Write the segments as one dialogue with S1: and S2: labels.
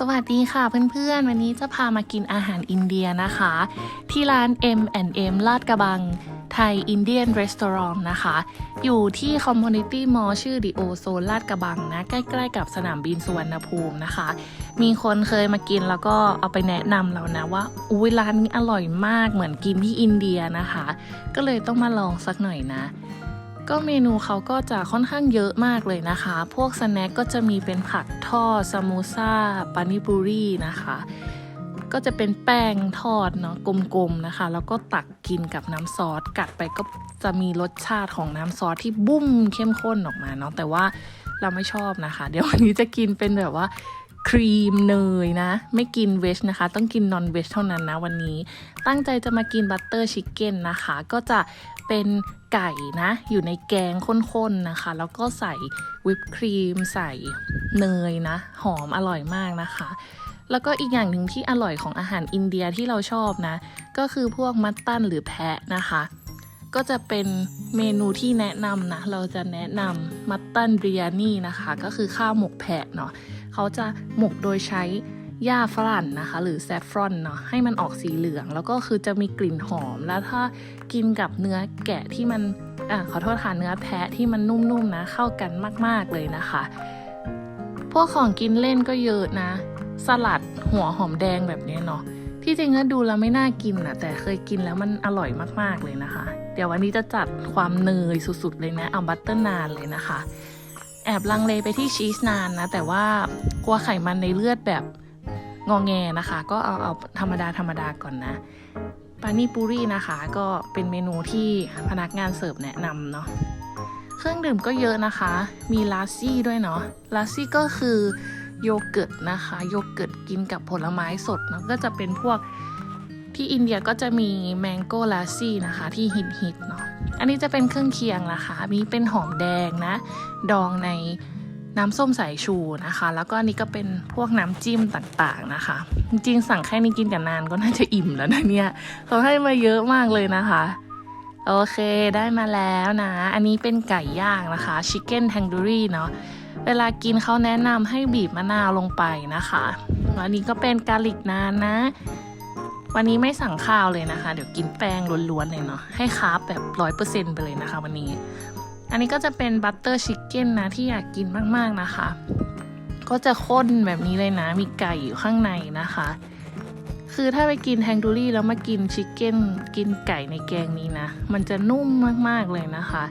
S1: สวัสดีค่ะเพื่อนๆ วันนี้จะพามากินอาหารอินเดียนะคะ ที่ร้าน M&M ลาดกระบัง ไทยอินเดียนรีสอร์ทนะคะ อยู่ที่คอมมูนิตี้มอลชื่อดิโอโซนลาดกระบังนะ ใกล้ๆกับสนามบินสุวรรณภูมินะคะ มีคนเคยมากินแล้วก็เอาไปแนะนำเรานะว่า อุ้ยร้านนี้อร่อยมากเหมือนกินที่อินเดียนะคะ ก็เลยต้องมาลองสักหน่อยนะ ก็เมนูเขาก็จะค่อนข้างเยอะมากเลยนะคะ พวกสแน็คก็จะมีเป็นผักทอดซามูซ่าปานิปุรีนะคะ ก็จะเป็นแป้งทอดเนาะกลมๆนะคะ แล้วก็ตักกินกับน้ำซอสกัดไปก็จะมีรสชาติของน้ำซอสที่บุ้มเข้มข้นออกมาเนาะแต่ว่าเราไม่ชอบนะคะ เดี๋ยววันนี้จะกินเป็นแบบว่าครีมเนยนะ ไม่กินเวชนะคะ ต้องกินนอนเวชเท่านั้นนะวันนี้ ตั้งใจจะมากินบัตเตอร์ชิคเก้นนะคะ ก็จะ เป็นไก่นะ อยู่ในแกงข้นๆนะคะ แล้วก็ใส่วิปครีม ใส่เนยนะ หอมอร่อยมากนะคะ แล้วก็อีกอย่างหนึ่งที่อร่อยของอาหารอินเดียที่เราชอบนะ ก็คือพวกมัตตันหรือแพะนะคะ ก็จะเป็นเมนูที่แนะนำนะ เราจะแนะนำมัตตันบริยานี่นะคะ ก็คือข้าวหมกแพะเนาะเขาจะหมกโดยใช้ หญ้าฝรั่นนะคะ หรือแซฟฟรอนเนาะให้มันออกสีเหลือง แล้วก็คือจะมีกลิ่นหอม แล้วถ้ากินกับเนื้อแกะที่มันอะขอโทษค่ะเนื้อแพะที่มันนุ่มๆนะเข้ากันมากๆเลยนะคะ พวกของกินเล่นก็เยอะนะ สลัดหัวหอมแดงแบบนี้เนาะที่จริงก็ดูแล้วไม่น่ากินนะแต่เคยกินแล้วมันอร่อยมากๆเลยนะคะ เดี๋ยววันนี้จะจัดความเนยสุดๆเลยนะเอาบัตเตอร์นานเลยนะคะ แอบลังเลไปที่ชีสนานนะ แต่ว่ากลัวไขมันในเลือดแบบ งองแงนะคะ ก็เอาเอาธรรมดาธรรมดาก่อนนะปานิปุรีนะคะก็เป็นเมนูที่พนักงานเสิร์ฟแนะนำเนาะเครื่องดื่มก็เยอะนะคะ มีลาซี่ด้วยเนาะลาซี่ก็คือโยเกิร์ตนะคะ โยเกิร์ตกินกับผลไม้สดเนาะก็จะเป็นพวกที่อินเดียก็จะมีแมงโก้ลาซี่นะคะที่ฮิตฮิตเนาะอันนี้จะเป็นเครื่องเคียงนะคะ มีเป็นหอมแดงนะ ดองใน น้ำส้มสายชูนะคะ แล้วก็อันนี้ก็เป็นพวกน้ำจิ้มต่างๆนะคะ จริงๆสั่งแค่นี้กินกับนานก็น่าจะอิ่มแล้วนะเนี่ยเขาให้มาเยอะมากเลยนะคะ โอเคได้มาแล้วนะ อันนี้เป็นไก่ย่างนะคะชิคเก้นแทงดูรี่เนาะเวลากินเขาแนะนำให้บีบมะนาวลงไปนะคะอันนี้ก็เป็นกาลิกนานนะ วันนี้ไม่สั่งข้าวเลยนะคะ เดี๋ยวกินแป้งล้วนๆเลยเนาะให้คาร์บแบบร้อยเปอร์เซ็นต์ไปเลยนะคะ วันนี้ อันนี้ก็จะเป็นบัตเตอร์ชิคเก้นนะที่อยากกินมากๆนะคะ ก็จะข้นแบบนี้เลยนะ มีไก่อยู่ข้างในนะคะ คือถ้าไปกินแทงดูรี่แล้วมากินชิคเก้นกินไก่ในแกงนี้นะ มันจะนุ่มมากๆเลยนะคะ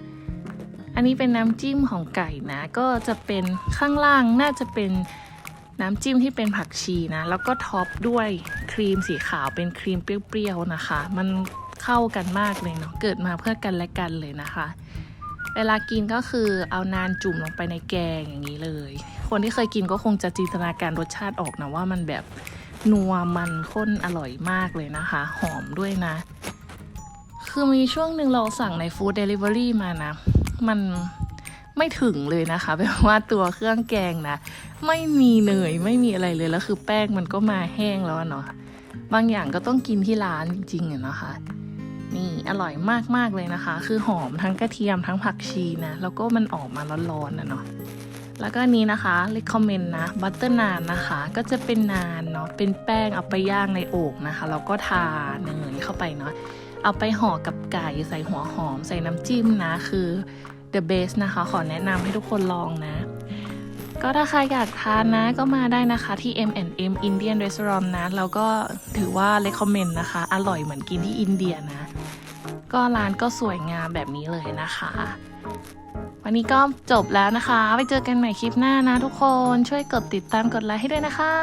S1: อันนี้เป็นน้ำจิ้มของไก่นะ ก็จะเป็นข้างล่างน่าจะเป็นน้ำจิ้มที่เป็นผักชีนะ แล้วก็ท็อปด้วยครีมสีขาวเป็นครีมเปรี้ยวๆนะคะ มันเข้ากันมากเลยเนาะเกิดมาเพื่อกันและกันเลยนะคะ เวลากินก็คือเอานานจุ่มลงไปในแกงอย่างนี้เลย คนที่เคยกินก็คงจะจินตนาการรสชาติออกนะว่ามันแบบนัวมันข้นอร่อยมากเลยนะคะ หอมด้วยนะ คือมีช่วงหนึ่งเราสั่งในฟู้ดเดลิเวอรี่มานะ มันไม่ถึงเลยนะคะแบบว่าตัวเครื่องแกงนะ ไม่มีเนยไม่มีอะไรเลยแล้วคือแป้งมันก็มาแห้งแล้วเนาะบางอย่างก็ต้องกินที่ร้านจริงๆอะนะคะ นี่อร่อยมากๆเลยนะคะ คือหอมทั้งกระเทียมทั้งผักชีนะ แล้วก็มันออกมาร้อนๆนะเนาะแล้วก็นนี้นะคะ recommend นะบัตเตอร์นานนะคะ ก็จะเป็นนานเนาะเป็นแป้งเอาไปย่างในโอ่งนะคะ แล้วก็ทาเนยเข้าไปเนาะเอาไปห่อกับไก่ใส่หัวหอมใส่น้ำจิ้มนะคือ the best นะคะ ขอแนะนำให้ทุกคนลองนะ ก็ถ้าใครอยากทานนะก็มาได้นะคะที่ M&M Indian Restaurant นะ แล้วก็ถือว่า recommend นะคะ อร่อยเหมือนกินที่อินเดียนะ ก็ร้านก็สวยงามแบบนี้เลยนะคะ วันนี้ก็จบแล้วนะคะ ไปเจอกันใหม่คลิปหน้านะทุกคน ช่วยกดติดตามกดไลค์ให้ด้วยนะคะ